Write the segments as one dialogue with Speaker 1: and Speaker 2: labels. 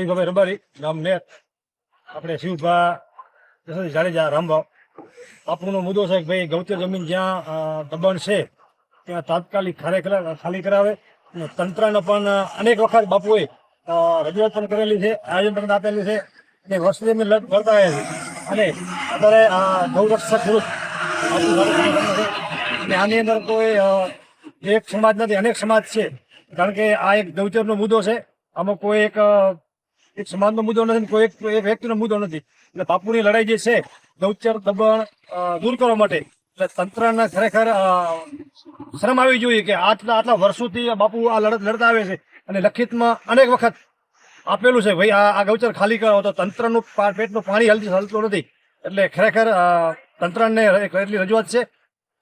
Speaker 1: શિવભાઈ રબારી, ગામ નેર આપણે શિવભા જસવંતસિંહ જાડેજા રામભાવ બાપુનો મુદ્દો છે કે ભાઈ ગૌચર જમીન જ્યાં દબાણ છે, ત્યાં તાત્કાલિક ખાલી કરાવે. અને તંત્રને પણ અનેક વખત બાપુએ રજૂઆત પણ કરેલી છે, આયોજન પણ આપેલી છે. અને વર્ષથી અમે લડ કરતા આવ્યા છે. અને અત્યારે આ ગૌરક્ષક છે. અને આની અંદર કોઈ એક સમાજ નથી, અનેક સમાજ છે. કારણ કે આ એક ગૌચરનો મુદ્દો છે. આમાં કોઈ એક એક સમાજનો મુદ્દો નથી, કોઈ એક એક વ્યક્તિનો મુદ્દો નથી. એટલે બાપુની લડાઈ જે છે ગૌચર દબાણ દૂર કરવા માટે એટલે તંત્રને ખરેખર શરમ આવી જોઈએ કે આટલા આટલા વર્ષોથી બાપુ આ લડત લડતા આવે છે. અને લખિતમાં અનેક વખત આપેલું છે, ભાઈ, આ ગૌચર ખાલી કરો. તો તંત્રનું પેટનું પાણી હલતી હલતું નથી. એટલે ખરેખર તંત્રને એટલી રજૂઆત છે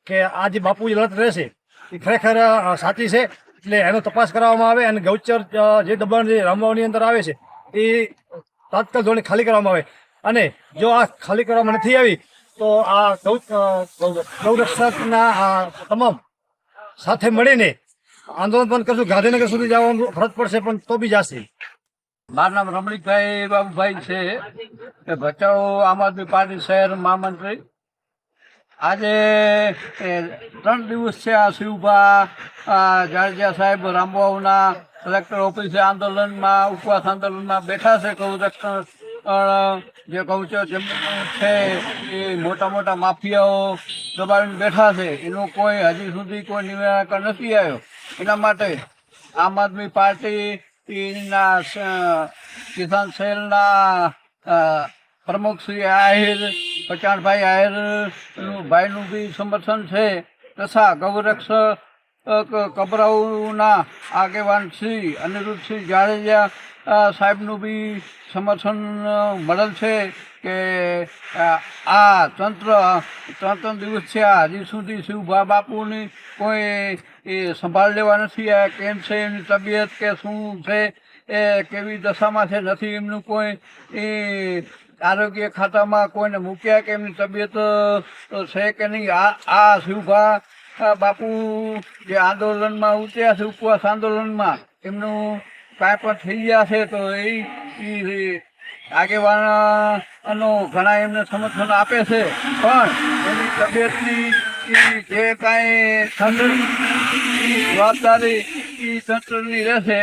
Speaker 1: કે આ જે બાપુ લડત રહેશે, એ ખરેખર સાચી છે. એટલે એનો તપાસ કરવામાં આવે અને ગૌચર જે દબાણ જે રામવાવની અંદર આવે છે એ તાત્કાલ ધોરણે ખાલી કરવામાં આવે. અને જો આ ખાલી કરવામાં નથી આવી, તો આ ગૌરક્ષકના આ તમામ સાથે મળીને આંદોલન પણ કરશું. ગાંધીનગર સુધી જવાનું ફરજ પડશે, પણ તો બી જશે.
Speaker 2: મારું નામ રમણીકભાઈ બાબુભાઈ છે. ભચાઉ આમ આદમી પાર્ટી શહેર મહામંત્રી આજે ત્રણ દિવસ છે આ શિવભા જાડેજા સાહેબ રામબાબુના કલેક્ટર ઓફિસે આંદોલનમાં ઉપવાસ આંદોલનમાં બેઠા છે. કહું અ, જે ગૌચર જેમ છે એ મોટા મોટા માફિયાઓ દબાવીને બેઠા છે. એનું કોઈ હજી સુધી કોઈ નિરાકરણ નથી આવ્યો. એના માટે આમ આદમી પાર્ટીના કિસાન સેલના પ્રમુખ શ્રી આહિર પચાણભાઈ આયરનું ભાઈનું બી સમર્થન છે. તથા ગૌરક્ષક કબરાઉના આગેવાન શ્રી અનિરુદ્ધસિંહ જાડેજા સાહેબનું બી સમર્થન મળેલ છે કે આ તંત્ર ત્રણ ત્રણ દિવસ છે હજી સુધી શિવભા બાપુની કોઈ એ સંભાળ લેવા નથી. આ કેમ છે એમની તબિયત કે શું છે, એ કેવી દશામાં છે, નથી, એમનું કોઈ એ આરોગ્ય ખાતામાં કોઈને મૂક્યા કે એમની તબિયત છે કે નહીં? આ આ શિવભા બાપુ જે આંદોલનમાં ઉતર્યા છે, ઉપવાસ આંદોલનમાં, એમનું કાંઈ પણ થઈ ગયા છે, તો એ આગેવાનો ઘણા એમને સમર્થન આપે છે. પણ એની તબિયતની જે કાંઈ જવાબદારી ઈ તંત્રની રહેશે